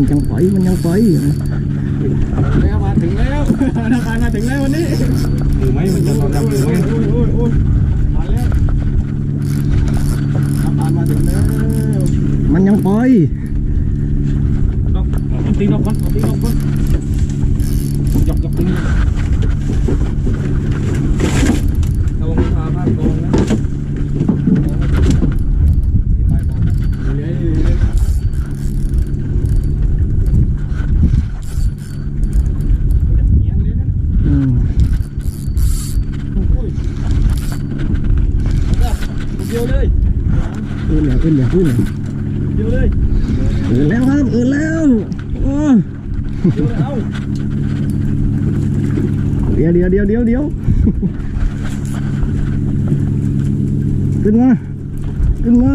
มันยังไปมันยังไปแล้วมาถึงแล้วธนาคารมาถึงแล้ววันนี้หรือไม่มันจะตอนดำหรือไม่โอ้ยโอ้ยโอ้ยมาแล้วธนาคารมาถึงแล้ว มันยังไปเอาตีนออกก่อนเอาตีนออกก่อนหยอกหยอกตีนระวังพาพลาดโกงนะ ไปบอกเรื่อยๆเรื่อยๆเอียงเลยนะ อืม โอ้ย เดียวเลย อื่นแล้วอื่นแล้วอื่นแล้วเดียวเลยอื่นแล้วครับอื่นแล้วโอ้เดียวเลยเอาเดี๋ยวเดี๋ยวเดี๋ยวเดี๋ยวเดี๋ยวขึ้นมาขึ้นมา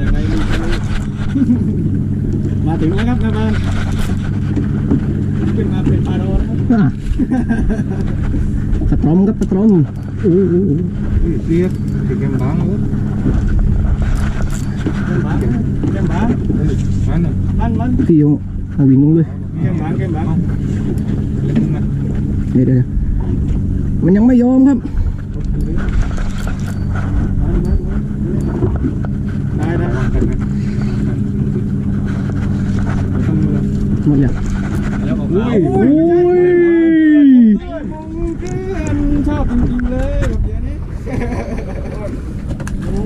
ยังไงลูกมาถึงแล้วครับแม่บ้านขึ้นมาเป็นปลาโดนะครับ อะ กระตรอมครับกระตรอมโอ้โหเรียกถึงแกมบ้างเหรอแกมบ้างแกมบ้างมันมันมันพี่เอาเอาวิ่งลงเลยแกมบ้างแกมบ้างเล่นมันเดี๋ยวเดี๋ยวมันยังไม่ยอมครับได้ได้หมดแล้วแล้วออกอุ้มายโอ้ย ชอบจริงๆเลยแบบนี้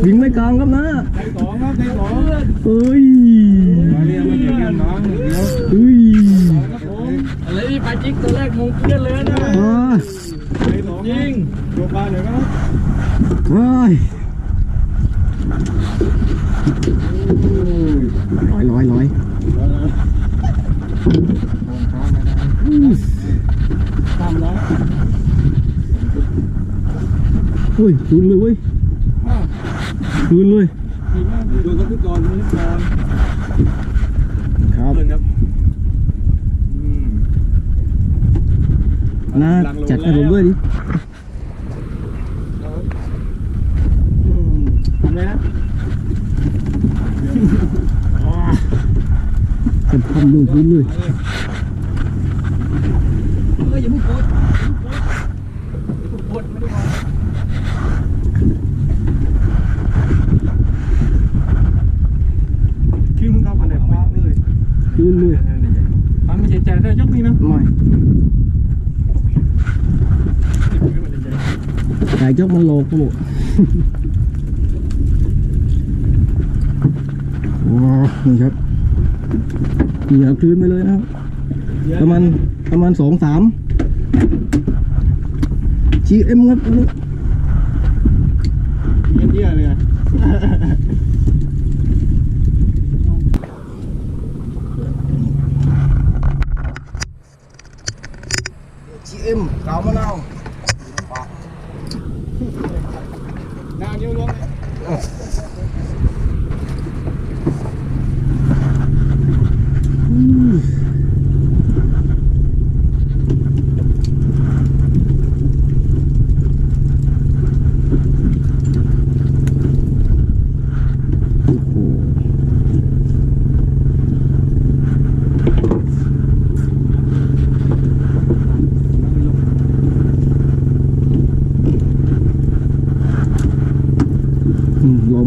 วิ่งไม่กลางครับนะใจสองครับใจสองเอ้ยมาเรียกมาเจอกันน้องเดี๋ยวเอ้ยครับผมอะไรนี่ปลาจิกตัวแรกมงเพื่อนเลยนะอ่าใจสองจริงตัวปลาหน่อยครับว้ายลอยลอยลอย ตามแล้ว เฮ้ยคืนเลยเว้ยคืนเลยดูกับพี่กรณ์พี่กรณ์ครับครับอืมนะจัดให้ผมด้วยดิทำเลยนะเป็นพันลงคืนเลยเฮ้ยอย่าเพิ่งโกดโกดไม่ได้ก่อน ขึ้นเข้าไปในปลาเลย คืนเลย ปลาไม่ใจใจได้ยกนี่นะ ไม่ ไก่จกมันโลกครับผมว้าวนี่ครับเหยียบคืนไปเลยนะครับ ประมาณประมาณสองสาม GM ครับอันนี้เยี่ยเยี่ยเลยอะจีเอ็มกาวมะนาว หน้า นิ้วล้ว